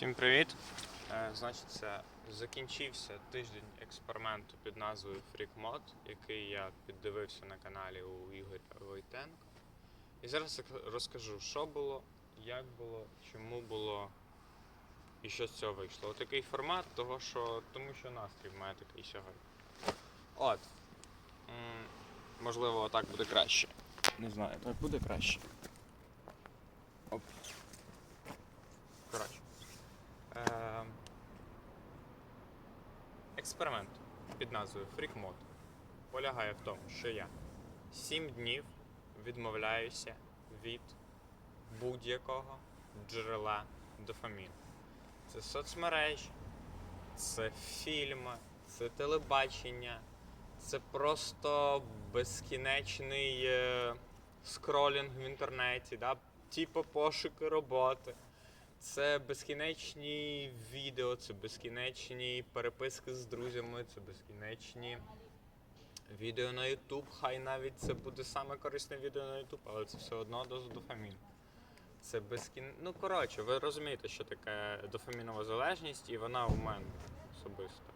Всім привіт! Е, Значить, це закінчився тиждень експерименту під назвою FreakMod, який я піддивився на каналі у Ігоря Войтенка. І зараз розкажу, що було, як було, чому було і що з цього вийшло. Отакий формат, того, що, тому що настрій мене такий сьогодні. От. Можливо, отак буде краще. Не знаю, так буде краще. Оп. Коротше. Е, експеримент під назвою FreakMod полягає в тому, що я 7 днів відмовляюся від будь-якого джерела дофаміну. Це соцмережі, це фільми, це телебачення, це просто безкінечний е, скролінг в інтернеті, да? типу пошуки роботи. Це безкінечні відео, це безкінечні переписки з друзями, це безкінечні відео на YouTube. Хай навіть це буде саме корисне відео на YouTube, але це все одно доза дофаміну. Це безкін... Ну, коротше, ви розумієте, що таке дофамінова залежність, і вона у мене особисто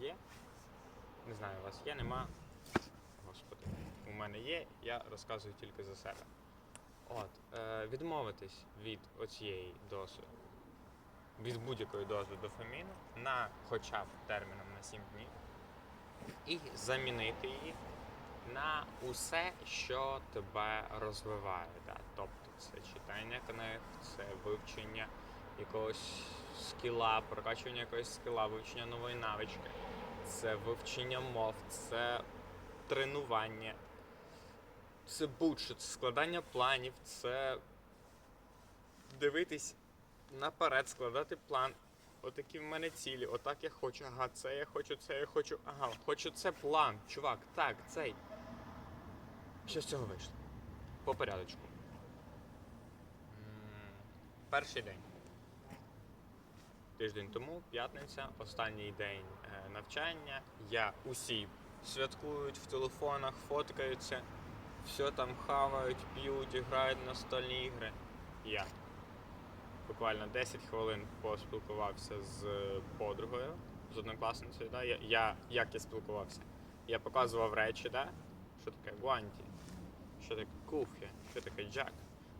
є. Не знаю, у вас є, нема. Господи, у мене є, я розказую тільки за себе. От, е, відмовитись від оцієї дози, від будь-якої дози дофаміну на хоча б терміном на 7 днів і замінити її на усе, що тебе розвиває. Да? Тобто це читання книг, це вивчення якогось скіла, прокачування якогось скіла, вивчення нової навички, це вивчення мов, це тренування, це будь-що, це складання планів, це дивитись наперед, складати план. Отакі в мене цілі, отак я хочу, ага, це я хочу, це я хочу, ага, хочу це план, чувак, так, цей. Що з цього вийшло? По порядочку. Перший день. Тиждень тому, п'ятниця, останній день е, навчання. Я усі святкують в телефонах, фоткаються, все там хавають, п'ють, грають на настольні ігри. Я буквально 10 хвилин поспілкувався з подругою, з однокласницею. Да? Я, я, як я спілкувався? Я показував речі, да? що таке гуанті, що таке кухня, що таке джак.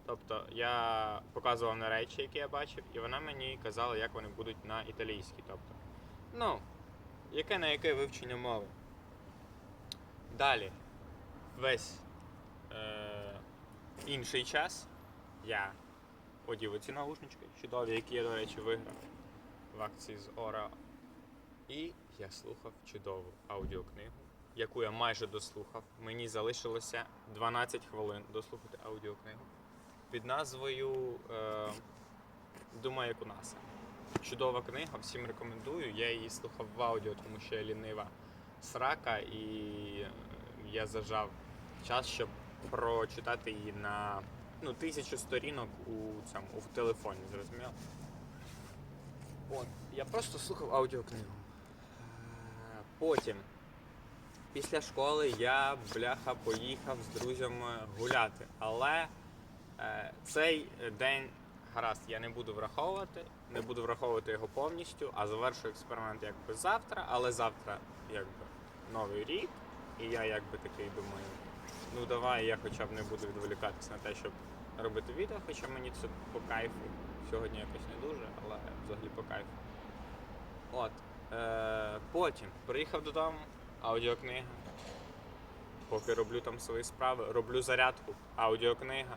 Тобто я показував на речі, які я бачив, і вона мені казала, як вони будуть на італійській. Тобто, ну, яке на яке вивчення мови. Далі, весь е- інший час я одів оці наушнички чудові, які я, до речі, виграв в акції з Ора. І я слухав чудову аудіокнигу, яку я майже дослухав. Мені залишилося 12 хвилин дослухати аудіокнигу під назвою е, Думаю, як у нас. Чудова книга, всім рекомендую. Я її слухав в аудіо, тому що я лінива срака, і е, я зажав час, щоб прочитати її на ну, тисячу сторінок у цьому у телефоні, зрозуміло? От, я просто слухав аудіокнигу. Е, Потім, після школи, я бляха поїхав з друзями гуляти. Але е, цей день гаразд я не буду враховувати, не буду враховувати його повністю, а завершу експеримент якби завтра, але завтра якби новий рік, і я якби такий думаю, ну давай я хоча б не буду відволікатися на те, щоб робити відео, хоча мені це по кайфу. Сьогодні якось не дуже, але взагалі по кайфу. От. Е, потім приїхав додому, аудіокнига. Поки роблю там свої справи, роблю зарядку, аудіокнига.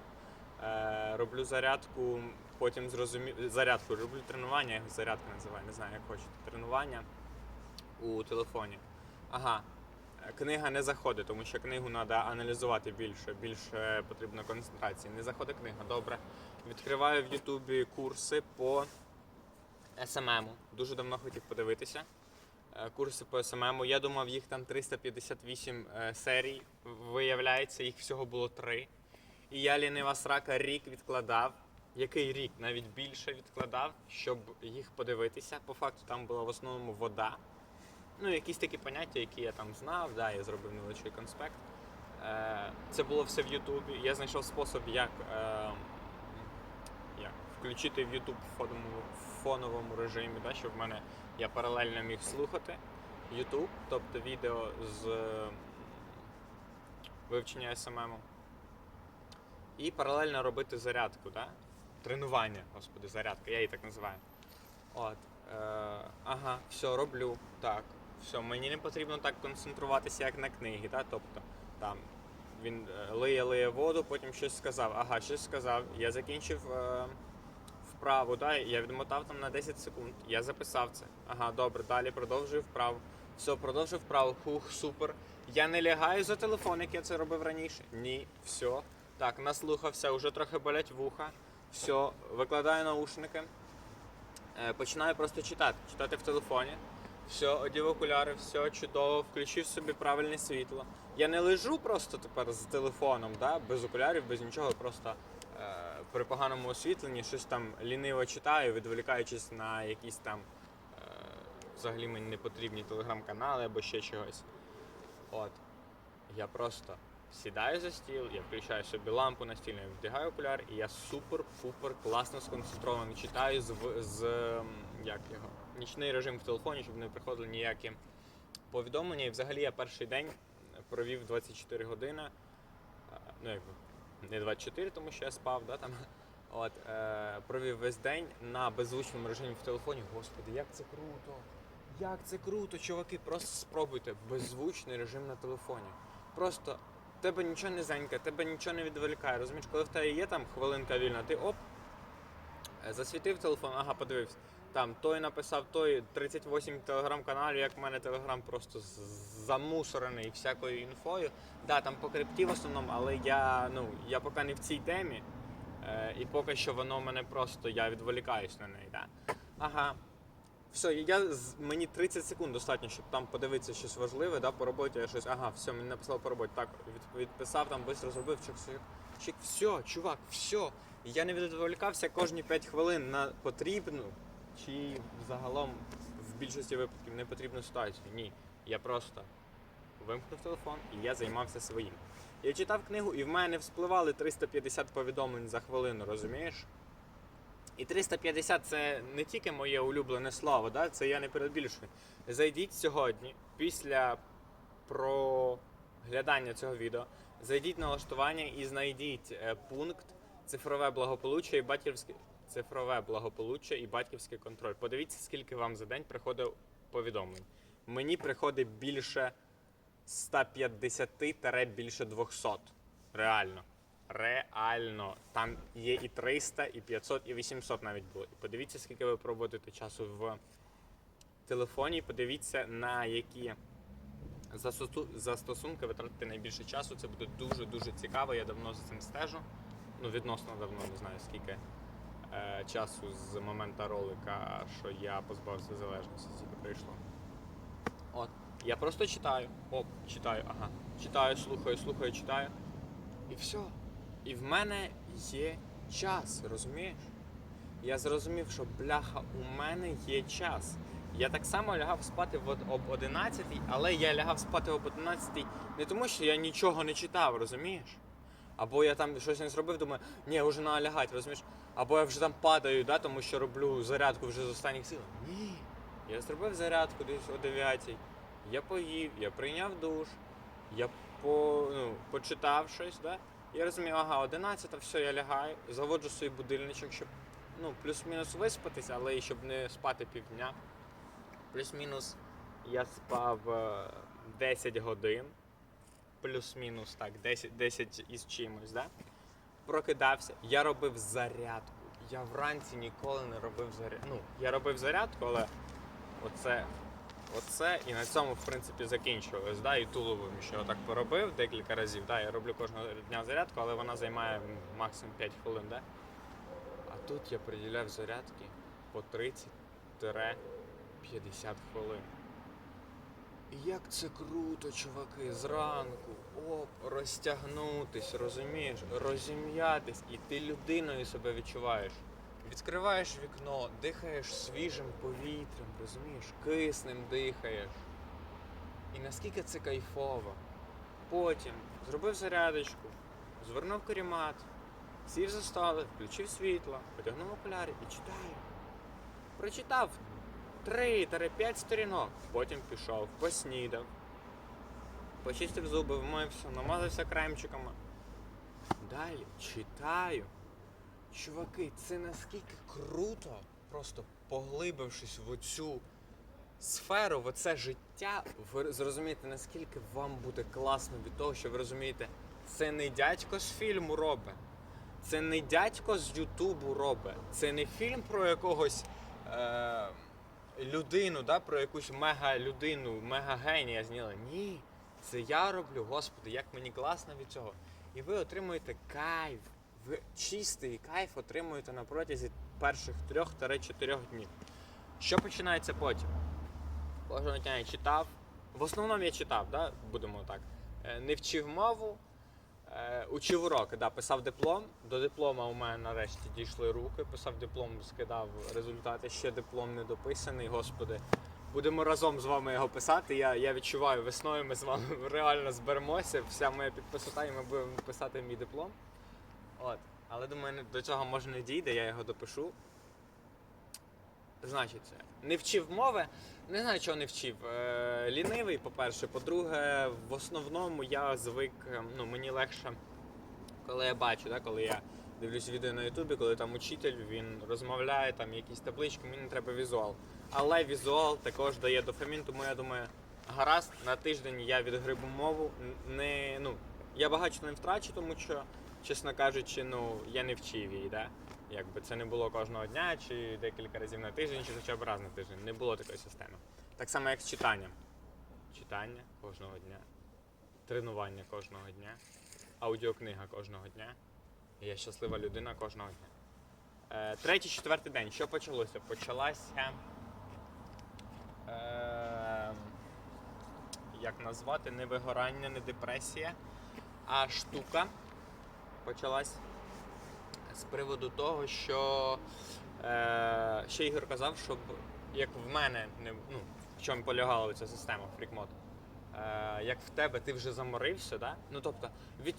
Е, роблю зарядку, потім зрозумів. Зарядку, роблю тренування, я його зарядка називаю, не знаю, як хочете. Тренування у телефоні. Ага. Книга не заходить, тому що книгу треба аналізувати більше, більше потрібно концентрації. Не заходить книга, добре. Відкриваю в Ютубі курси по СММу. Дуже давно хотів подивитися. Е, Курси по СММу. Я думав, їх там 358 е, серій. Виявляється, їх всього було три. І я лінива срака рік відкладав. Який рік? Навіть більше відкладав, щоб їх подивитися. По факту там була в основному вода. Ну, якісь такі поняття, які я там знав, да, я зробив невеличкий конспект. Е, це було все в Ютубі. Я знайшов спосіб, як, е, як включити в YouTube в фоновому, режимі, да, щоб в мене я паралельно міг слухати YouTube, тобто відео з м, вивчення SMM. І паралельно робити зарядку, да? тренування, господи, зарядка, я її так називаю. От, е, ага, все, роблю. Так, все, мені не потрібно так концентруватися, як на книгі, да? тобто там він е, лиє, лиє воду, потім щось сказав. Ага, щось сказав. Я закінчив е, вправу, да? я відмотав там на 10 секунд. Я записав це. Ага, добре, далі продовжую вправу. Все, продовжив вправу. Хух, супер. Я не лягаю за телефон, як я це робив раніше. Ні, все. Так, наслухався, вже трохи болять вуха. Все, викладаю наушники. Е, починаю просто читати. Читати в телефоні. Все, одів окуляри, все чудово, включив собі правильне світло. Я не лежу просто тепер з телефоном, да, без окулярів, без нічого, просто е, при поганому освітленні щось там ліниво читаю, відволікаючись на якісь там е, взагалі мені не потрібні телеграм-канали або ще чогось. От. Я просто сідаю за стіл, я включаю собі лампу настільну, я вдягаю окуляр, і я супер-пупер класно сконцентрований. Читаю з, з як його, нічний режим в телефоні, щоб не приходили ніякі повідомлення. І взагалі я перший день провів 24 години. е, Ну, якби не 24, тому що я спав, да, там. От, е, провів весь день на беззвучному режимі в телефоні. Господи, як це круто! Як це круто, чуваки, просто спробуйте беззвучний режим на телефоні. Просто тебе нічого не зенька, тебе нічого не відволікає. Розумієш, коли в тебе є там хвилинка вільна, ти оп, е, засвітив телефон, ага, подивився. Там той написав, той 38 телеграм-каналів, як в мене телеграм просто замусорений всякою інфою. Да, там по крипті в основному, але я, ну, я поки не в цій темі. Е, і поки що воно мене просто, я відволікаюсь на неї. Да. Ага. Все, я, мені 30 секунд достатньо, щоб там подивитися щось важливе, да, по роботі я щось, ага, все, мені написало по роботі. Так, від, відписав, там швидко зробив, чик, чик, чик, все, чувак, все. Я не відволікався кожні 5 хвилин на потрібну чи загалом в більшості випадків не потрібну ситуацію. Ні. Я просто вимкнув телефон і я займався своїм. Я читав книгу, і в мене вспливали 350 повідомлень за хвилину, розумієш? І 350 це не тільки моє улюблене слово, да? це я не перебільшую. Зайдіть сьогодні, після проглядання цього відео, зайдіть на налаштування і знайдіть е, пункт цифрове благополуччя і батьківське цифрове благополуччя і батьківський контроль. Подивіться, скільки вам за день приходить повідомлень. Мені приходить більше 150 таре більше 200. Реально. Реально. Там є і 300, і 500, і 800 навіть було. І подивіться, скільки ви проводите часу в телефоні. Подивіться, на які застосунки ви тратите найбільше часу. Це буде дуже-дуже цікаво. Я давно за цим стежу. Ну, відносно давно, не знаю скільки часу з моменту ролика, що я позбавився залежності, скільки прийшло. От. Я просто читаю. Оп, читаю, ага. Читаю, слухаю, слухаю, читаю. І все. І в мене є час, розумієш? Я зрозумів, що бляха, у мене є час. Я так само лягав спати об 11, але я лягав спати об 11 не тому, що я нічого не читав, розумієш? Або я там щось не зробив, думаю, ні, вже треба лягати, розумієш? Або я вже там падаю, да, тому що роблю зарядку вже з останніх сил. Ні. Я зробив зарядку десь о 9. Я поїв, я прийняв душ, я по, ну, почитав щось, да? Я розумію, ага, 11, все, я лягаю, заводжу свій будильничок, щоб ну, плюс-мінус виспатися, але і щоб не спати півдня. Плюс-мінус я спав е, 10 годин, плюс-мінус так, 10, 10 із чимось, да? Прокидався, я робив зарядку. Я вранці ніколи не робив зарядку. Ну, я робив зарядку, але оце, оце і на цьому, в принципі, закінчувалось. Да? І туловим ще отак поробив декілька разів. Да? Я роблю кожного дня зарядку, але вона займає максимум 5 хвилин. Да? А тут я приділяв зарядки по 30-50 хвилин. Як це круто, чуваки, зранку, оп, розтягнутись, розумієш, розім'ятись, і ти людиною себе відчуваєш. Відкриваєш вікно, дихаєш свіжим повітрям, розумієш, киснем дихаєш. І наскільки це кайфово. Потім зробив зарядочку, звернув карімат, Сів за столик, включив світло, потягнув окуляри і читаю. Прочитав 3-5 сторінок, потім пішов, поснідав, почистив зуби, вмився, намазався кремчиками. Далі читаю. Чуваки, це наскільки круто, просто поглибившись в оцю сферу, в оце життя, ви зрозумієте, наскільки вам буде класно від того, що ви розумієте, це не дядько з фільму робить. Це не дядько з Ютубу робить. Це не фільм про якогось е, людину, да, про якусь мега-людину, мега-генія зняли. Ні, це я роблю, господи, як мені класно від цього. І ви отримуєте кайф. Ви чистий кайф отримуєте на протязі перших трьох-чотирьох днів. Що починається потім? Кожного дня я читав. В основному я читав, да? будемо так. Е, Не вчив мову, учив уроки, да, писав диплом. До диплома у мене нарешті дійшли руки. Писав диплом, скидав результати. Ще диплом не дописаний, господи. Будемо разом з вами його писати. Я, я відчуваю, весною ми з вами реально зберемося. Вся моя підписота, і ми будемо писати мій диплом. От. Але думаю, не- до цього може не дійде, я його допишу. Значить, не вчив мови. Не знаю, чого не вчив. Е, лінивий, по-перше. По-друге, в основному я звик, е, ну, мені легше, коли я бачу, да, коли я дивлюсь відео на Ютубі, коли там учитель, він розмовляє, там якісь таблички, мені не треба візуал. Але візуал також дає дофамін, тому я думаю, гаразд, на тиждень я відгрибу мову. Не, ну, я багато не втрачу, тому що, чесно кажучи, ну, я не вчив її, да? Якби це не було кожного дня, чи декілька разів на тиждень, чи хоча б раз на тиждень. Не було такої системи. Так само, як з читанням. Читання кожного дня, тренування кожного дня, аудіокнига кожного дня. Я щаслива людина кожного дня. Е, третій, четвертий день. Що почалося? Почалася. Е, як назвати, не вигорання, не депресія, а штука почалась з приводу того, що е, ще Ігор казав, щоб як в мене не ну, в чому полягала ця система фрікмод. Е, як в тебе ти вже заморився, да? ну тобто від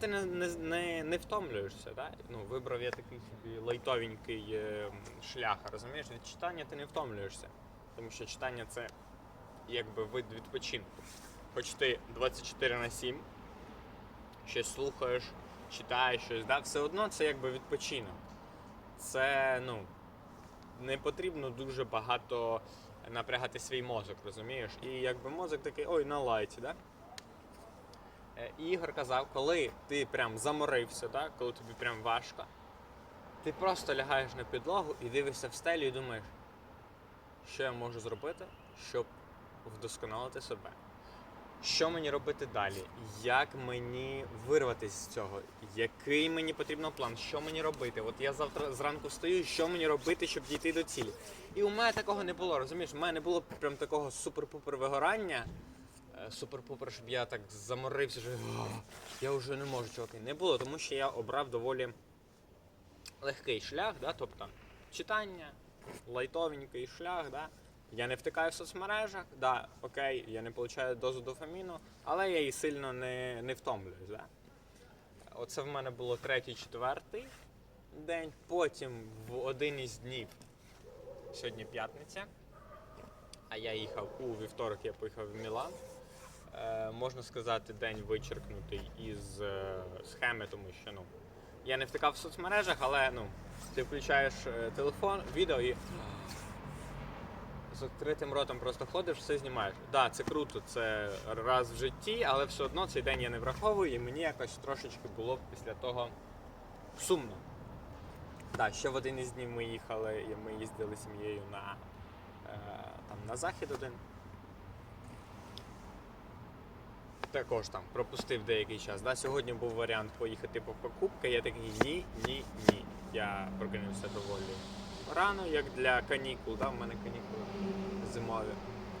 ти не, не, не, не втомлюєшся. Да? Ну, вибрав я такий собі лайтовенький е, шлях, розумієш? Від читання ти не втомлюєшся. Тому що читання це якби вид відпочинку. Хоч ти 24 на 7, щось слухаєш, читаєш щось, да? все одно це якби відпочинок. Це ну, не потрібно дуже багато напрягати свій мозок, розумієш? І якби мозок такий, ой, на лайті, да? Е, Ігор казав, коли ти прям заморився, да? коли тобі прям важко, ти просто лягаєш на підлогу і дивишся в стелю і думаєш, що я можу зробити, щоб вдосконалити себе. Що мені робити далі? Як мені вирватися з цього? Який мені потрібен план? Що мені робити? От я завтра зранку встаю, що мені робити, щоб дійти до цілі? І у мене такого не було, розумієш? У мене не було прям такого супер-пупер вигорання. е, Супер-пупер, щоб я так заморився, що «О, я вже не можу, чуваки. Не було, тому що я обрав доволі легкий шлях, да? тобто читання, лайтовенький шлях, да? Я не втикаю в соцмережах, да, окей, я не отримую дозу дофаміну, але я і сильно не, не втомлююсь. Да? Оце в мене було третій, четвертий день. Потім в один із днів, сьогодні п'ятниця, а я їхав у вівторок, я поїхав в Мілан. Е, можна сказати, день вичеркнутий із е, схеми, тому що ну, я не втикав в соцмережах, але ну, ти включаєш е, телефон, відео і з відкритим ротом просто ходиш, все знімаєш. Так, да, це круто, це раз в житті, але все одно цей день я не враховую, і мені якось трошечки було після того сумно. Так, ще в один із днів ми їхали, і ми їздили сім'єю на, е, там, на захід один. Також там пропустив деякий час. Да? Сьогодні був варіант поїхати по покупки. Я такий ні, ні, ні. Я прокинувся доволі рано, як для канікул. Да? У мене канікули зимові.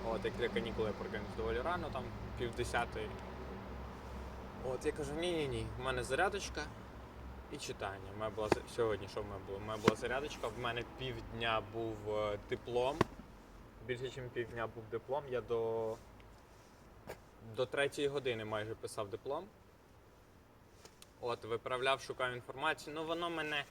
От, як для канікул я прокинувся доволі рано, там пів десятої. От я кажу, ні, ні, ні, в мене зарядочка і читання. Мене була сьогодні, що в мене було? У мене була зарядочка, в мене півдня був е, диплом. Більше, ніж півдня був диплом. Я до, до третьої години майже писав диплом. От, виправляв, шукав інформацію. Ну воно мене.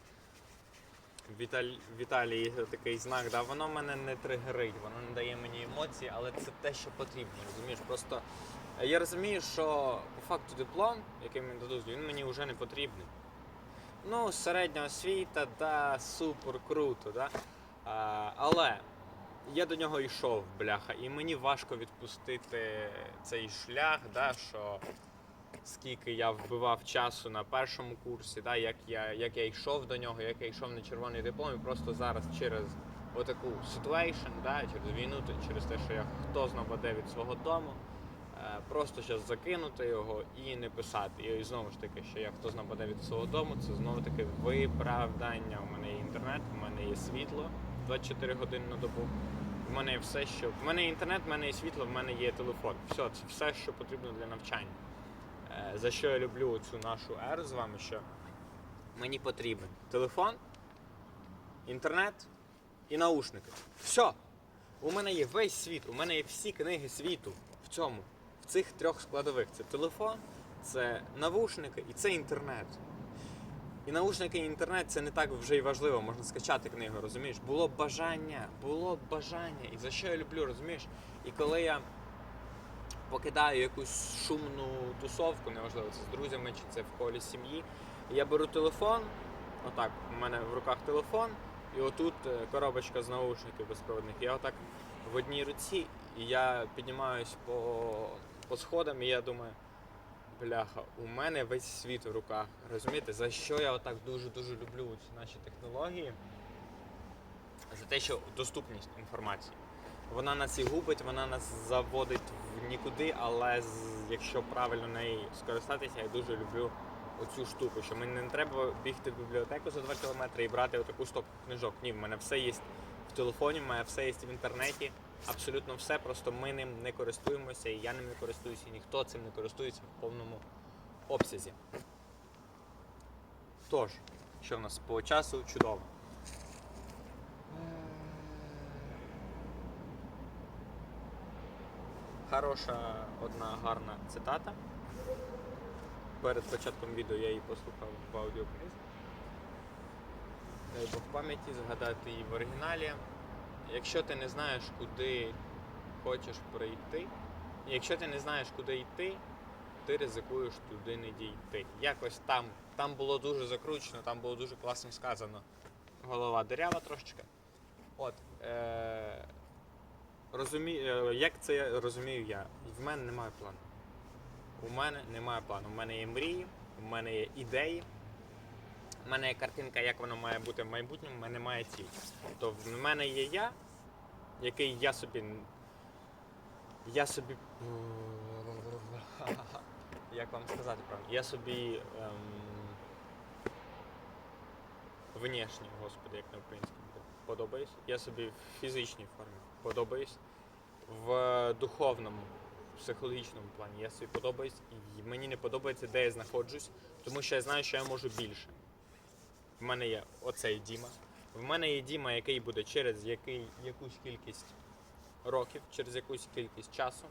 Віталь... Віталій такий знак, да, воно мене не тригерить, воно не дає мені емоцій, але це те, що потрібно, розумієш? Просто е, я розумію, що по факту диплом, який мені дадуть, він мені вже не потрібний. Ну, середня освіта, да, супер круто, да? А, але я до нього йшов, бляха, і мені важко відпустити цей шлях, да, що скільки я вбивав часу на першому курсі, да, як, я, як я йшов до нього, як я йшов на червоний диплом, і просто зараз через отаку ситуейшн, да, через війну, через те, що я хто знападе від свого дому, е, просто зараз закинути його і не писати. І знову ж таки, що як хто нападе від свого дому, це знову таки виправдання. У мене є інтернет, у мене є світло 24 години на добу. У мене є все, що. В мене є інтернет, в мене є світло, в мене є телефон. Все, це все, що потрібно для навчання. Е, За що я люблю цю нашу еру з вами, що мені потрібен телефон, інтернет і наушники. Все. У мене є весь світ, у мене є всі книги світу в цьому, в цих трьох складових. Це телефон, це навушники і це інтернет. І наушники і інтернет це не так вже й важливо, можна скачати книгу, розумієш? Було б бажання, було б бажання. І за що я люблю, розумієш? І коли я покидаю якусь шумну тусовку, неважливо, це з друзями чи це в колі сім'ї, я беру телефон, отак, у мене в руках телефон, і отут е, коробочка з наушників безпроводних. Я отак в одній руці, і я піднімаюсь по, по сходам, і я думаю, бляха, у мене весь світ в руках. Розумієте, за що я отак дуже-дуже люблю ці наші технології? За те, що доступність інформації. Вона нас і губить, вона нас заводить в нікуди, але якщо правильно нею скористатися, я дуже люблю оцю штуку, що мені не треба бігти в бібліотеку за 2 кілометри і брати отаку стопку книжок. Ні, в мене все є в телефоні, в мене все є в інтернеті. Абсолютно все, просто ми ним не користуємося, і я ним не користуюся, і ніхто цим не користується в повному обсязі. Тож, що в нас по часу чудово. Хороша одна гарна цитата. Перед початком відео я її послухав в аудіокнизі. Дай Бог пам'яті згадати її в оригіналі. Якщо ти не знаєш, куди хочеш прийти, якщо ти не знаєш, куди йти, ти ризикуєш туди не дійти. Якось там, там було дуже закручено, там було дуже класно сказано. Голова дирява трошечки. От. Е- розумі... е, як це розумію я? В мене немає плану. У мене немає плану. У мене є мрії, у мене є ідеї, у мене є картинка, як воно має бути в майбутньому, в мене немає цілі. Тобто в мене є я, який я собі. Я собі. Як вам сказати правильно? Я собі. Ем... Внешній, господи, як на українському подобаюсь. Я собі в фізичній формі подобаюсь. В духовному, психологічному плані я собі подобаюсь. І мені не подобається, де я знаходжусь, тому що я знаю, що я можу більше. В мене є оцей Діма. В мене є Діма, який буде через який, якусь кількість років, через якусь кількість часу.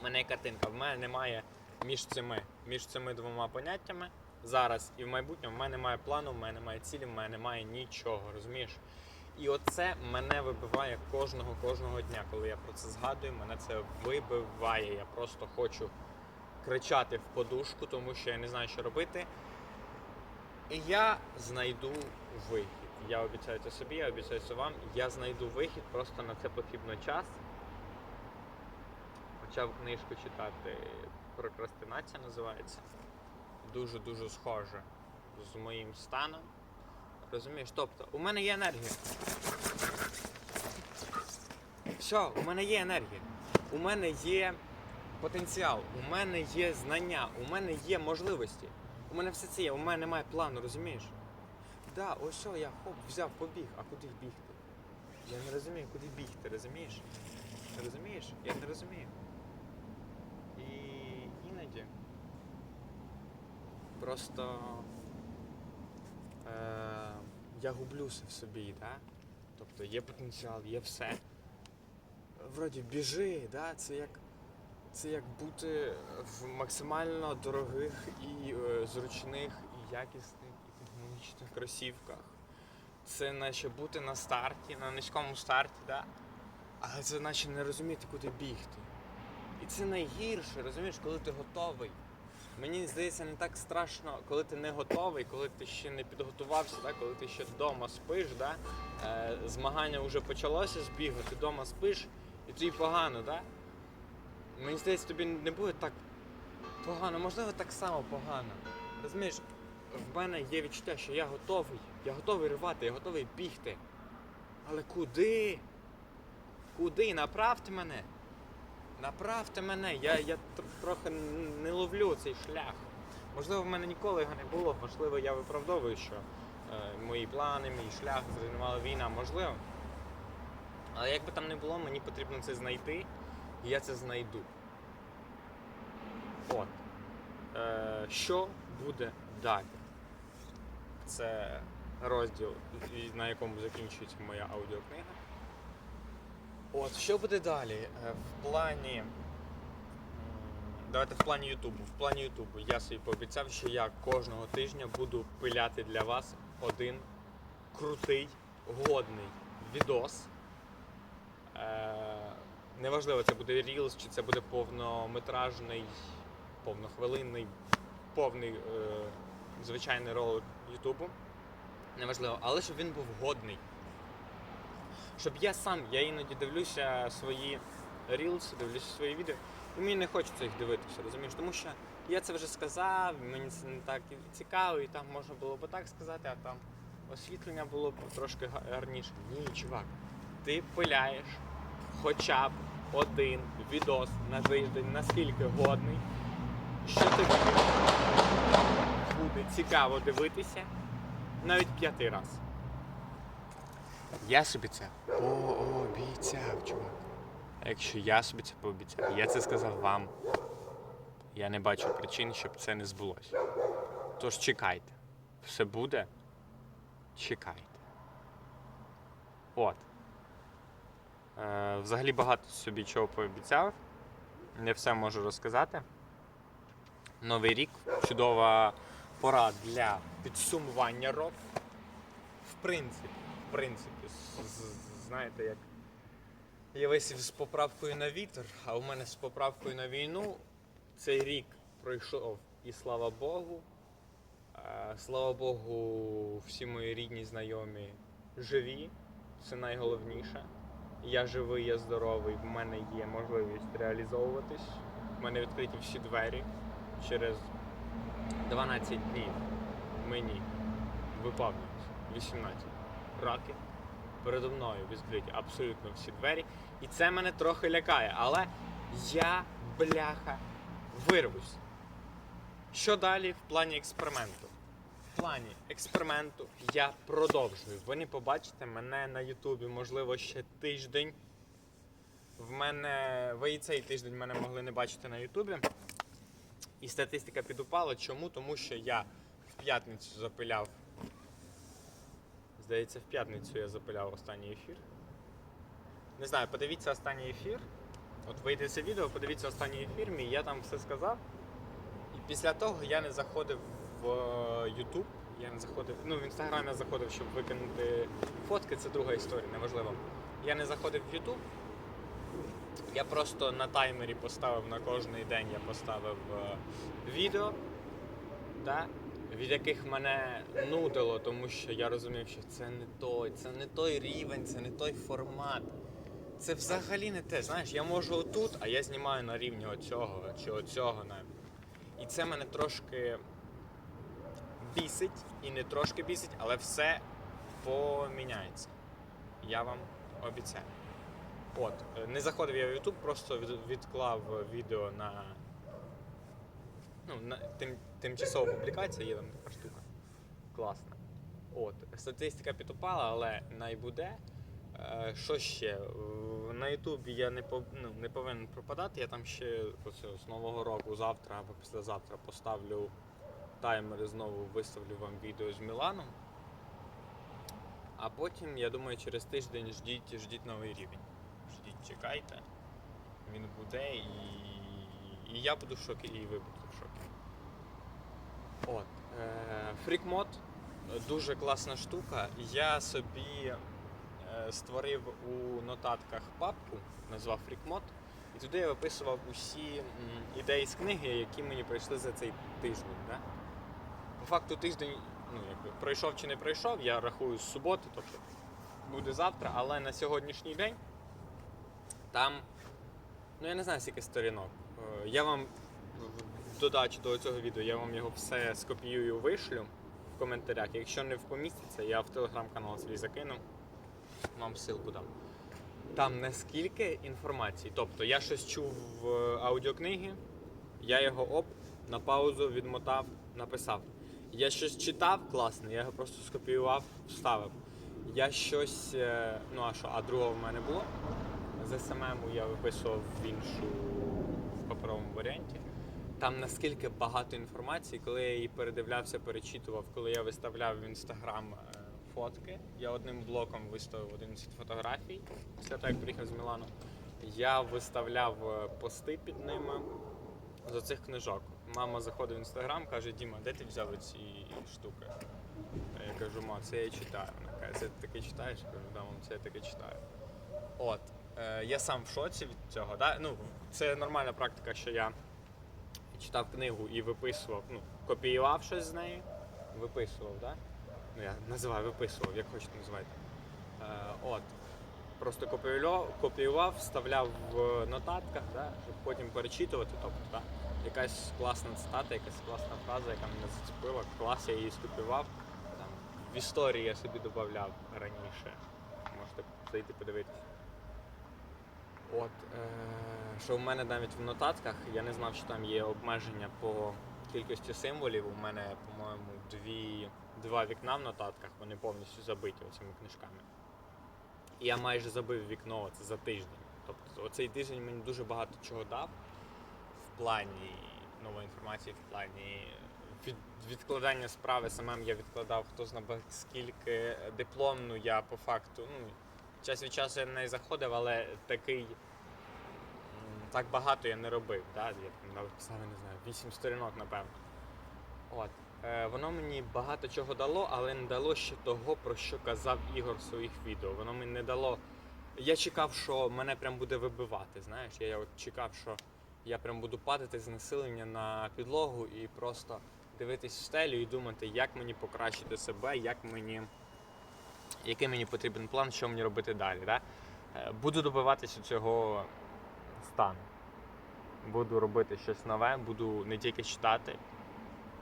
В мене є картинка. В мене немає між цими, між цими двома поняттями зараз і в майбутньому. В мене немає плану, в мене немає цілі, в мене немає нічого, розумієш? І оце мене вибиває кожного кожного дня. Коли я про це згадую, мене це вибиває. Я просто хочу кричати в подушку, тому що я не знаю, що робити. І я знайду вихід. Я обіцяю це собі, я обіцяю це вам. Я знайду вихід, просто на це потрібно час. Почав книжку читати Прокрастинація називається. Дуже-дуже схоже з моїм станом. Розумієш? Тобто, у мене є енергія. Все, у мене є енергія. У мене є потенціал, у мене є знання, у мене є можливості. У мене все це є, у мене немає плану, розумієш? Да, ось я хоп, взяв, побіг, а куди бігти? Я не розумію, куди бігти, розумієш? Розумієш? Я не розумію. І іноді просто е, я гублюся в собі, да? Тобто є потенціал, є все. Вроді біжи, да? це як це як бути в максимально дорогих і е, зручних, і якісних, і технологічних кросівках. Це наче бути на старті, на низькому старті, да? але це наче не розуміти, куди бігти. І це найгірше, розумієш, коли ти готовий. Мені здається, не так страшно, коли ти не готовий, коли ти ще не підготувався, да? коли ти ще вдома спиш, да? е, змагання вже почалося з бігу, ти вдома спиш, і тобі погано, да? Мені здається, тобі не буде так погано, можливо, так само погано. Розумієш, в мене є відчуття, що я готовий, я готовий ривати, я готовий бігти. Але куди? Куди? Направте мене. Направте мене. Я, я трохи не ловлю цей шлях. Можливо, в мене ніколи його не було, можливо, я виправдовую, що е, мої плани, мій шлях зруйнувала війна, можливо. Але як би там не було, мені потрібно це знайти, і я це знайду. От. Е, що буде далі? Це розділ, на якому закінчується моя аудіокнига. От, що буде далі? Е, В плані. Давайте в плані Ютубу. В плані Ютубу я собі пообіцяв, що я кожного тижня буду пиляти для вас один крутий, годний відос. Е, неважливо, це буде Reels, чи це буде повнометражний, повнохвилинний, повний е, звичайний ролик Ютубу. Неважливо, але щоб він був годний. Щоб я сам, я іноді дивлюся свої Reels, дивлюся свої відео, і мені не хочеться їх дивитися, розумієш? Тому що я це вже сказав, мені це не так цікаво, і там можна було б так сказати, а там освітлення було б трошки гарніше. Ні, чувак, ти пиляєш хоча б один відос на тиждень, наскільки годний, що тобі буде цікаво дивитися навіть п'ятий раз. Я собі це пообіцяв, чувак. А якщо я собі це пообіцяв, я це сказав вам. Я не бачу причин, щоб це не збулося. Тож чекайте. Все буде. Чекайте. От. Е, взагалі багато собі чого пообіцяв. Не все можу розказати. Новий рік чудова пора для підсумування року. В принципі, в принципі, знаєте, як є весь з поправкою на вітер, а у мене з поправкою на війну цей рік пройшов і слава Богу. Е, Слава Богу, всі мої рідні знайомі живі. Це найголовніше. Я живий, я здоровий, в мене є можливість реалізовуватись. В мене відкриті всі двері через 12 днів мені виповнюється 18 років. Передо мною відкриті абсолютно всі двері. І це мене трохи лякає, але я, бляха, вирвусь. Що далі в плані експерименту? В плані експерименту я продовжую. Ви не побачите мене на Ютубі, можливо, ще тиждень. В мене ви і цей тиждень мене могли не бачити на Ютубі. І статистика підупала. Чому? Тому що я в п'ятницю запиляв. Здається, в п'ятницю я запиляв останній ефір. Не знаю, подивіться останній ефір. От вийде це відео, подивіться останній ефір мій, я там все сказав. І після того я не заходив в е, YouTube, я не заходив, ну в Instagram я заходив, щоб викинути фотки, це друга історія, неважливо. Я не заходив в YouTube. Я просто на таймері поставив на кожний день, я поставив е, відео, да, від яких мене нудило, тому що я розумів, що це не той, це не той рівень, це не той формат. Це взагалі не те. Знаєш, я можу отут, а я знімаю на рівні оцього чи оцього навіть. І це мене трошки бісить, і не трошки бісить, але все поміняється. Я вам обіцяю. От, е, не заходив я в YouTube, просто відклав відео на. Ну, на тим, тимчасова публікація, є там така штука. Класна. От, статистика підупала, але найбуде. Е, Що ще? На Ютубі я не, пов- ну, не повинен пропадати. Я там ще оце, з Нового року, завтра або післязавтра поставлю таймер і знову виставлю вам відео з Міланом. А потім, я думаю, через тиждень ждіть, ждіть новий рівень. Ждіть, чекайте. Він буде і І я буду в шокі, і ви будете. От. Е, фрікмод дуже класна штука. Я собі е, створив у нотатках папку, назвав фрікмод. І туди я виписував усі ідеї з книги, які мені прийшли за цей тиждень. Да? По факту тиждень ну, якби, пройшов чи не пройшов, я рахую з суботи, тобто буде завтра, але на сьогоднішній день там, ну я не знаю, скільки сторінок. Е, Я вам додачу до цього відео, я вам його все скопіюю, вишлю в коментарях. Якщо не поміститься, я в телеграм-канал свій закину. Вам ссылку дам. Там наскільки інформації. Тобто я щось чув в аудіокнигі, я його оп, на паузу відмотав, написав. Я щось читав класне, я його просто скопіював, вставив. Я щось, е, ну а що, а другого в мене було. З СММу я виписував в іншу в паперовому варіанті. Там наскільки багато інформації, коли я її передивлявся, перечитував, коли я виставляв в інстаграм е, фотки. Я одним блоком виставив 11 фотографій після того, як приїхав з Мілану. Я виставляв е, пости під ними з оцих книжок. Мама заходить в інстаграм, каже: Діма, де ти взяв ці штуки? Я кажу, ма, це я читаю. Вона каже, це ти таке читаєш? Я кажу, да, мам, це я таке читаю. От. Е, я сам в шоці від цього. Да? Ну, це нормальна практика, що я читав книгу і виписував, ну, копіював щось з неї, виписував, да? Ну, я називаю виписував, як хочете називайте. Е, от. Просто копіював, вставляв в нотатках, да? щоб потім перечитувати. Тобто, да? якась класна цитата, якась класна фраза, яка мене зацепила, клас, я її скопіював. В історії я собі додавав раніше. Можете зайти подивитися. От, е, що в мене навіть в нотатках, я не знав, що там є обмеження по кількості символів. У мене, по-моєму, дві, два вікна в нотатках, вони повністю забиті оцими книжками. І я майже забив вікно це за тиждень. Тобто оцей тиждень мені дуже багато чого дав в плані нової інформації, в плані від, відкладання справи самим я відкладав хто зна скільки дипломну я по факту. Ну, час від часу я не заходив, але такий так багато я не робив. Да? Я написав, не знаю, 8 сторінок, напевно. От. Е, воно мені багато чого дало, але не дало ще того, про що казав Ігор в своїх відео. Воно мені не дало. Я чекав, що мене прям буде вибивати. Знаєш, я от чекав, що я прям буду падати з знесилення на підлогу і просто дивитись в стелю і думати, як мені покращити себе, як мені, який мені потрібен план, що мені робити далі. Да? Е, Буду добиватися цього стану. Буду робити щось нове, буду не тільки читати,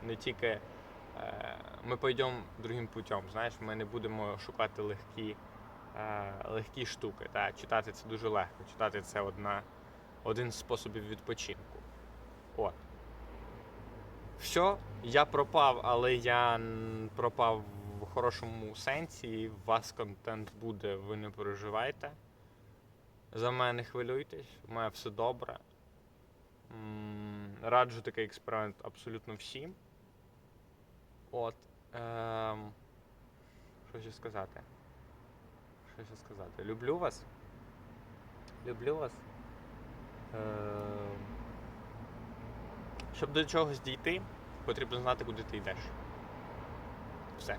не тільки е, ми пойдемо другим путем. Знаєш, ми не будемо шукати легкі, е, легкі штуки. Та? Читати це дуже легко. Читати це одна, один з способів відпочинку. От. Все, я пропав, але я пропав в хорошому сенсі. У вас контент буде, ви не переживайте. За мене не хвилюйтесь, у мене все добре. Раджу такий експеримент абсолютно всім. От. Ем, що ще сказати? Що ще сказати? Люблю вас. Люблю вас. Ем, щоб до чогось дійти, потрібно знати, куди ти йдеш. Все.